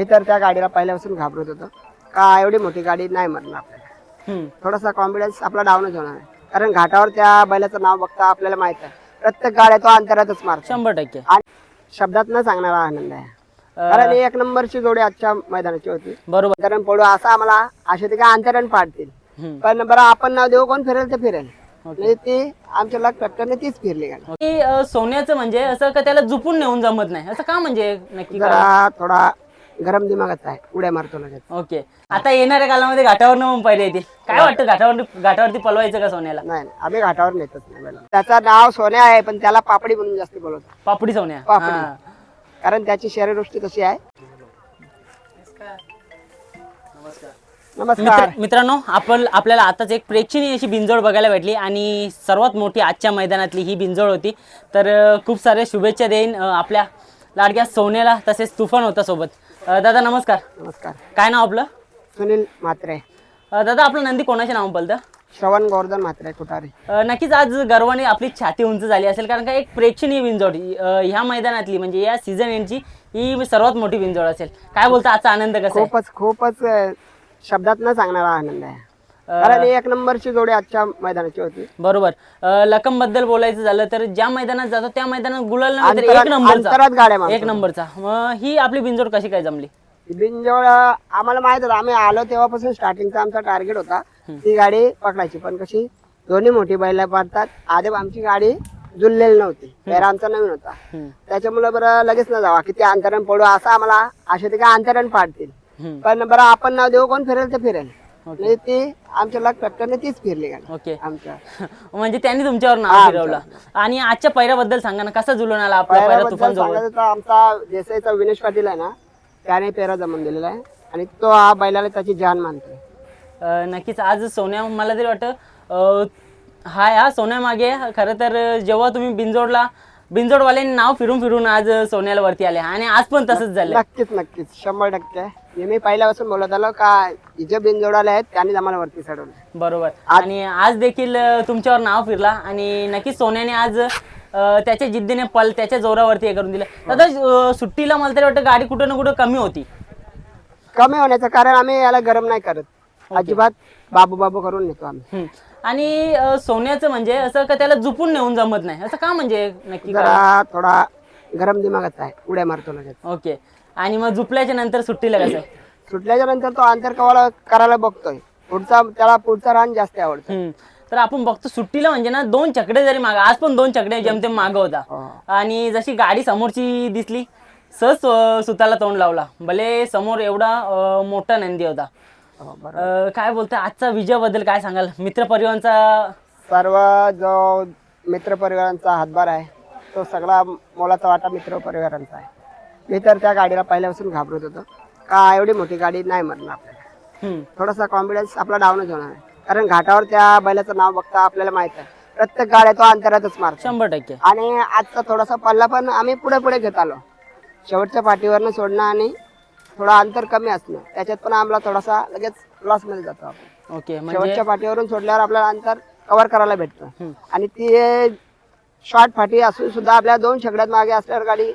मी तर त्या गाडीला पहिल्यापासून घाबरत होतो. का एवढी मोठी गाडी नाही म्हणणार आपल्याला. थोडासा कॉन्फिडन्स आपला डाऊनच होणार आहे. कारण घाटावर त्या बैलाचं नाव बघता आपल्याला माहीत आहे. प्रत्येक गाड्या तो अंतरातच मारतो. शंभर टक्के. आणि शब्दात न सांगणारा आनंद आहे. कारण एक नंबरची जोडी आजच्या मैदानाची होती. बरोबर. कारण पडू असं आम्हाला असे ते काय अंतरण पाडतील. पण बरं आपण नाव देऊ कोण फिरेल ते फिरेल. म्हणजे ती आमच्या लक फॅक्टरने तीच फिरली सोन्याचं म्हणजे असं का त्याला झुपून नेऊन जमत नाही? असं का म्हणजे नक्की थोडा गरम दिमागाचा आहे. उड्या मारतो लगेच. ओके. आता येणाऱ्या कालामध्ये घाटावर पहिले येतील. काय वाटतं? घाटावर घाटावरती पलवायचं का सोन्याला? नाही नाही, आम्ही घाटावर नेतच नाही बैलाला. त्याचं नाव सोन्या आहे पण त्याला पापडी म्हणून जास्त बोलवतो पापडी सोन्या? पापडी. हा. कारण त्याची शरीरवृष्टी तशी आहे. नमस्कार. मित्र- मित्रांनो आपण आपल्याला आताच एक प्रेक्षणीय अशी बिंजोड बघायला भेटली आणि सर्वात मोठी आजच्या मैदानातली ही बिंजोड होती. तर अं, खूप सारे शुभेच्छा देईन अं, आपल्या लाडक्या सोन्याला तसेच तुफान होता सोबत अं, दादा नमस्कार. नमस्कार. काय नाव आपलं? सुनील म्हात्रे. अं, दादा आपलं नंदी कोणाच्या नाव पलतं श्रवण गोवर्धन म्हात्रे कुठारे नक्कीच आज गर्वाने आपली छाती उंच झाली असेल कारण का एक प्रेक्षणीय बिंजोड अ, ह्या मैदानातली म्हणजे या सीझन एंडची ही सर्वात मोठी बिंजोड असेल. काय बोलता आजचा आनंद कसा आहे? खूपच खूपच अं, शब्दात न सांगणारा आनंद आहे. कारण एक नंबरची जोडी आजच्या मैदानाची होती. बरोबर. लकमबद्दल बोलायचं झालं तर ज्या मैदानात जातो त्या मैदानात गुलाल एक नंबरचा. अंतरात गाड्या मारतो. एक नंबरचा. मग ही आपली बिंजोड कशी काय जमली? बिनजवळ आम्हाला माहीत होतं. आम्ही आलो तेव्हापासून स्टार्टिंगचा आमचा टार्गेट होता. ती गाडी पकडायची. पण कशी दोन्ही मोठी बैला पाडतात. आधी आमची गाडी जुळलेली नव्हती. पेरा आमचा नवीन होता. हम्म, त्याच्यामुळे बरं लगेच न जावा. किती अंतरण पडू असं आम्हाला असे ते काय अंतरण पाडतील. हम्म. पण बरं आपण नाव देऊ कोण फिरेल ते फिरेल. म्हणजे ती आमच्या लक फॅक्टरने तीच फिरली गाडी ओके. आमच्या. म्हणजे त्यांनी तुमच्यावर नाव फिरवलं. आणि आजच्या पैऱ्याबद्दल सांगा ना कसा जुळून आला आपला पैरा पहिल्याबद्दल तुफान जवळ सांगायचं तर आमचा देसाईचा विनेश पाटील आहे ना त्याने पेरा जमून दिलेला आहे. आणि तो हा बैलाला त्याची जान मानतोय. अ, नक्कीच. आज सोन्या मला तरी वाटतं अ, हाय हा सोन्या मागे खरं तर जेव्हा तुम्ही बिंजोडला बिंजोडवाल्यांनी नाव फिरून फिरून आज सोन्याला वरती आले. आणि आज पण तसंच झालं नक्कीच नक्कीच. शंभर टक्के. मी मी पहिल्यापासून बोलत आलो का जे बिनजोडाले आहेत त्यांनी आम्हाला वरती चढवलं बरोबर. आणि आज देखील तुमच्यावर नाव फिरला आणि नक्कीच सोन्याने आज त्याच्या जिद्दीने पल त्याच्या जोरावरती हे करून दिलं. दादा अ, सुट्टीला मला तरी वाटतं गाडी कुठं ना कुठं कमी होती. कमी होण्याचं कारण आम्ही याला गरम नाही करत. अजिबात बाबू बाबू करून नेतो आम्ही. आणि अ, सोन्याचं म्हणजे असं का त्याला झुपून नेऊन जमत नाही? असं का म्हणजे नक्की? जरा थोडा गरम दिमागाचा आहे. उड्या मारतो लगेच. ओके. आणि मग झुपल्याच्या नंतर सुट्टीला कसं सुटल्याच्या नंतर तो अंतर कवाला करायला बघतोय. पुढचा त्याला पुढचा रान जास्त आवडतं. हम्म. तर आपण बघतो सुट्टीला म्हणजे ना दोन चकडे जरी माग आज पण दोन चकडे जमतेम माग होता. हो. आणि जशी गाडी समोरची दिसली सहज अं, सुताला तोंड लावला. भले समोर एवढा अं, मोठा नंदी होता. अं, काय बोलता? आजचा विजयाबद्दल काय सांगाल? मित्र परिवारांचा सर्व जो मित्र परिवारांचा हातभार आहे तो सगळा मोलाचा वाटा मित्र परिवारांचा आहे. मी तर त्या गाडीला पहिल्यापासून घाबरत होतो. का एवढी मोठी गाडी नाही म्हणणार आपल्याला. हम्म. थोडासा कॉन्फिडन्स आपला डाऊनच होणार आहे. कारण घाटावर त्या बैलाचं नाव बघता आपल्याला माहीत आहे. प्रत्येक गाड्या तो अंतरातच मारतो. शंभर टक्के. आणि आजचा थोडासा पल्ला पण आम्ही पुढे पुढे घेत आलो. शेवटच्या पाठीवरनं सोडणं आणि थोडा अंतर कमी असणं. त्याच्यात पण आम्हाला थोडासा लगेच लॉसमध्ये जातो आपण. ओके म्हणजे? शेवटच्या पाठीवरून सोडल्यावर आपल्याला अंतर कव्हर करायला भेटतं. आणि ती शॉर्ट फाटी असून सुद्धा आपल्या दोन शेकड्यात मागे असल्यावर गाडी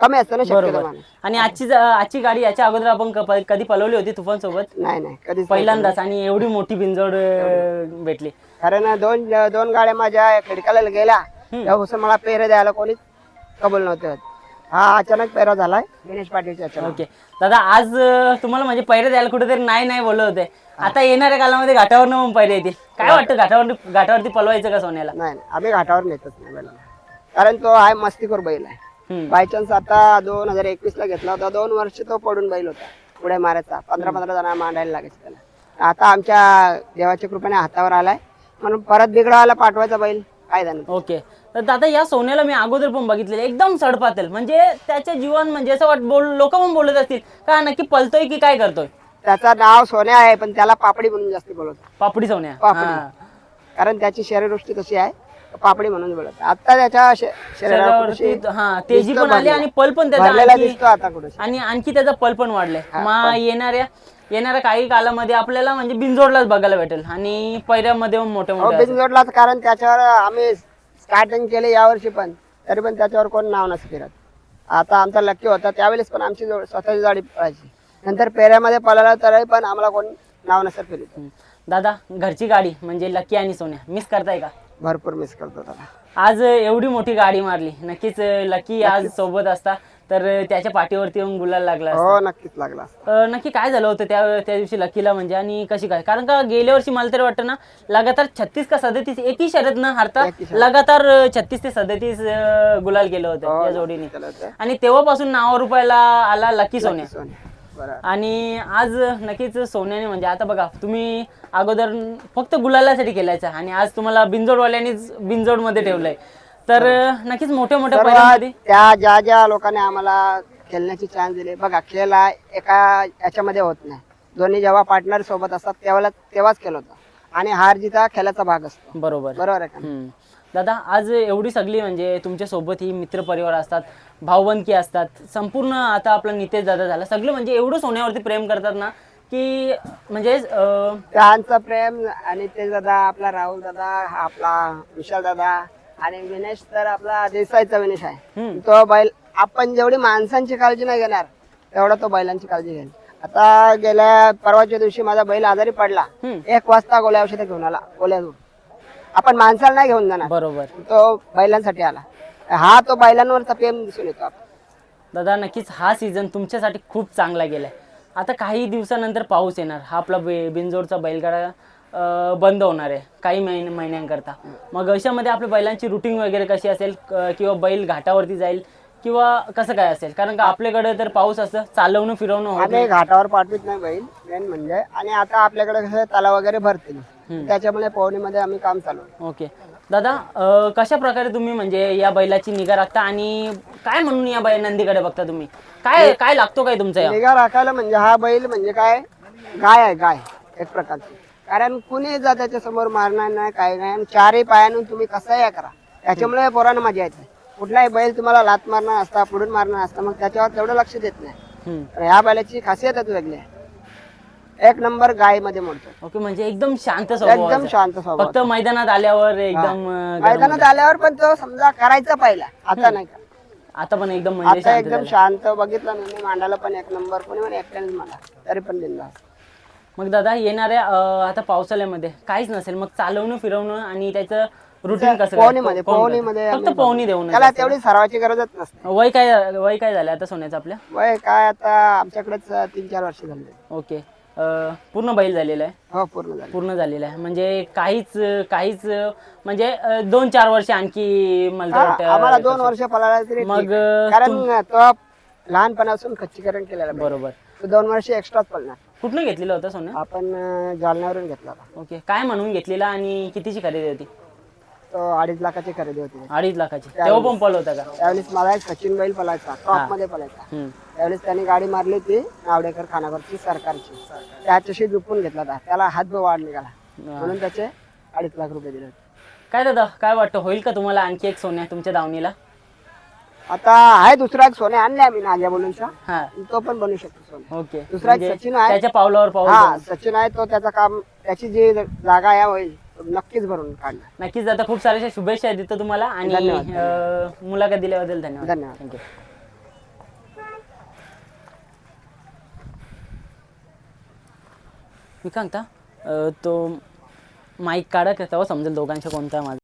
कमी असते ना शक्यतो बरोबर. आणि आजची ज- आजची गाडी याच्या अगोदर आपण क- कधी पलवली होती तुफान सोबत नाही नाही. कधीच नाही. पहिल्यांदाच आणि एवढी मोठी बिंजोड अं, भेटली. कारण दोन दोन गाड्या माझ्या खडकाला गेल्या. तेव्हापासून मला पेरे द्यायला कोणीच कबूल नव्हते. होत. हा अचानक पेरा झालाय. गणेश पाटीलच्या अचानक. ओके. दादा आज अं, तुम्हाला म्हणजे पैरे द्यायला कुठेतरी नाही नाही बोलत होते. आता येणाऱ्या कालामध्ये घाटावर मग पैरे येतील. काय वाटतं घाटावर घाटावरती पलवायचं का सोन्याला? नाही नाही, आम्ही घाटावर नेतच नाही बैलाला कारण तो आहे मस्तीखोर बैल आहे. हम्म. बाय चान्स आता दोन हजार एकवीस ला घेतला होता. दोन वर्ष तो पडून बैल होता. पुढे मारायचा. पंधरा पंधरा जण मांडायला लागायचं त्याला. आता आमच्या देवाच्या कृपेने हातावर आलाय. म्हणून परत बिघडवायला पाठवायचा बैल. नाही ओके. तर दादा या सोन्याला मी अगोदर पण बघितलेलं एकदम सडपातेल. म्हणजे त्याच्या जीवन म्हणजे असं वाट बोल लोक पण बोलत असतील का नक्की पलतोय की काय करतोय? त्याचं नाव सोन्या आहे पण त्याला पापडी म्हणून जास्त बोलवतो पापडी सोन्या. पापडी. हा. कारण त्याची शरीरवृष्टी तशी आहे पापडी म्हणून बोलत आता त्याच्या शे- शरीरावर शरीरावरती हा तेजी पण आली आणि पल पण त्याचा भरलेला आणखी- दिसतो आता कुठे आणि आणखी त्याचा पल पण वाढलाय. मग येणाऱ्या येणाऱ्या काही कालामध्ये आपल्याला म्हणजे बिंजोडलाच बघायला भेटेल. आणि पैऱ्यामध्ये पण मोठे कारण त्याच्यावर आम्ही स्टार्टिंग केले यावर्षी पण. तरी पण त्याच्यावर कोण नाव नसतं फिरत. आता आमचा लक्की होता. त्यावेळेस पण आमची जोड- स्वतःची गाडी पळायची. नंतर पेऱ्यामध्ये पळाला तरी पण आम्हाला कोण नाव नसेल फिरत. दादा घरची गाडी म्हणजे लकी आणि सोन्या. मिस करताय का? भरपूर मिस करतो त्याला. आज एवढी मोठी गाडी मारली. नक्कीच लकी आज सोबत असता. तर त्याच्या पाठीवरती येऊन गुलाल लागला. हो नक्कीच लागला अ, नक्की काय झालं होतं त्या त्या दिवशी लकीला म्हणजे? आणि कशी काय? कारण का गेल्या वर्षी मला तरी वाटतं ना लगातार छत्तीस का सदतीस एकही शर्यत न हारता एकही शर्यत. लगातार छत्तीस ते सदतीस गुलाल केलं होतं हो, या जोडीने. आणि तेव्हापासून नावा रुपयाला आला लकी सोन्या. आणि आज नक्कीच सोन्याने म्हणजे आता बघा तुम्ही अगोदर फक्त गुलालासाठी केलायचा आणि आज तुम्हाला बिंजोडवाल्यांनीच बिंजोडमध्ये ठेवलंय. तर नक्कीच मोठ्या मोठ्या पैऱ्यामध्ये त्या ज्या ज्या लोकांनी आम्हाला खेळण्याची चान्स दिले बघा खेळ हा एका याच्यामध्ये होत नाही. दोन्ही जेव्हा पार्टनर सोबत असतात तेव्हा तेव्हाच खेळ होतो. आणि हार जीत हा खेळाचा भाग असतो. बरोबर. बरोबर आहे का. दादा आज एवढी सगळी म्हणजे तुमच्यासोबत ही मित्रपरिवार असतात भावबंदकी असतात संपूर्ण आता आपला नितेश दादा झाला. सगळं म्हणजे एवढं सोन्यावरती प्रेम करतात ना की म्हणजे अं, त्यांचं प्रेम आणि ते दादा आपला राहुल दादा आपला विशाल दादा आणि विनेश तर आपला देसाईचा विनेश आहे. हम्म. तो बैल आपण जेवढी माणसांची काळजी नाही घेणार तेवढा तो बैलांची काळजी घेईल. आता गेल्या परवाच्या दिवशी माझा बैल आजारी पडला. हम्म. एक वाजता गोल्या औषधं घेऊन आला गोल्यातून आपण माणसाला नाही घेऊन जाणार. बरोबर. तो बैलांसाठी आला. हा तो बैलांवरचा प्रेम दिसून येतो आपण. दादा नक्कीच हा सीझन तुमच्यासाठी खूप चांगला गेलाय. आता काही दिवसानंतर पाऊस येणार. हा आपला बे बिनजोडचा बैलगाडा अं, बंद होणार आहे. काही महिन महिन्यांकरता. मग अशामध्ये आपल्या बैलांची रुटीन वगैरे कशी असेल? क- किंवा बैल घाटावरती जाईल किंवा कसं काय असेल? कारण का आपल्याकडे तर पाऊस असतं चालवणं फिरवणं होत आम्ही घाटावर पाठवित नाही बैल. मेन म्हणजे आणि आता आपल्याकडे कसं तलाव वगैरे भरतील. त्याच्यामुळे पवनीमध्ये आम्ही काम चालू. ओके. दादा अं, कशा प्रकारे तुम्ही म्हणजे या बैलाची निगा राखता आणि काय म्हणून या बैल नंदीकडे बघता तुम्ही? काय काय लागतो काय तुमचा या? निगा राखायला म्हणजे हा बैल म्हणजे काय? गाय आहे गाय. एक प्रकारची. कारण कुणी जा त्याच्यासमोर मारणार नाही काय नाही आणि चारही पायानं तुम्ही कसंही हे करा. त्याच्यामुळे पोरांना मजा येते कुठलाही बैल तुम्हाला लात मारणार असता पुढून मारणार असता मग त्याच्यावर तेवढं लक्ष देत नाही. हम्म. तर ह्या बैलाची खासियतच वेगळी आहे. एक नंबर गायमध्ये मोडतो ओके म्हणजे एकदम शांत स्वभाव एकदम शांत स्वभाव फक्त मैदानात आल्यावर एकदम अं, गरम मैदानात आल्यावर पण तो समजा करायचा पहिला. आता नाही का आता पण एकदम म्हणजे आता शांत एकदम झालं. शांत. बघितलं ना मी मांडायला पण एक नंबर कोणी पण एकट्यानेच मांडा. तरी पण बिंदास. मग दादा येणाऱ्या अं, आता पावसाळ्यामध्ये काहीच नसेल मग चालवणं फिरवणं आणि त्याचं रुटीन कसं काय? पोहणीमध्ये पोहणीमध्ये करतं? फक्त पोहणी देऊन त्याला तेवढी सरावाची गरजच नसते. वय काय वय काय झालं आता सोन्याचं आपल्या वय काय आता आमच्याकडेच तीन चार वर्ष झाले. ओके. अं, पूर्ण बैल झालेला आहे. हो पूर्ण झाले पूर्ण झालेला आहे. म्हणजे काहीच काहीच म्हणजे अं, दोन चार वर्ष आणखी मला तर हा, वाटतं आम्हाला दोन वर्ष पळाला तरी मग, ठीक आहे. कारण तो लहानपणापासून खच्चीकरण केलेलं बैल. बरोबर. तो दोन वर्ष एक्स्ट्राच पळणार. कुठनं घेतलेलं होतं सोनं? आपण अं, जालन्यावरून घेतला होता. ओके. काय म्हणून घेतलेला आणि कितीची खरेदी होती तो अडीच लाखाची खरेदी होती. अडीच लाखाची. तेव्हा पण पल होता का? त्यावेळेस मला एक सचिन बैल पळायचा टॉपमध्ये पळायचा. हम्म. त्यावेळेस त्यांनी गाडी मारली होती नावडेकर खानावरची सरकारची. त्याच्याशी झुपून घेतला होता. त्याला हातभाव वाढ निघाला. म्हणून त्याचे अडीच लाख रुपये दिले होते. काय दादा काय वाटतं? होईल का तुम्हाला आणखी एक सोन्या तुमच्या दावणीला? आता आहे दुसरा एक सोने आणले आम्ही नाग्या बोलूनचा. हा. तो पण बनू शकतो सोने ओके. दुसरा एक म्हणजे सचिन आहे. त्याच्या पावलावर पाऊल हा सचिन आहे तो त्याचा काम त्याची जी जागा आहे होईल. तो नक्कीच भरून काढणार. नक्कीच. दादा खूप साऱ्या शुभेच्छा देतो तुम्हाला आणि धन्यवाद. अं, मुलाखत दिल्याबद्दल धन्यवाद. धन्यवाद. थँक्यू मी काय म्हणता अं, तो माईक काढा का तेव्हा समजेल दोघांच्या कोणता माझा.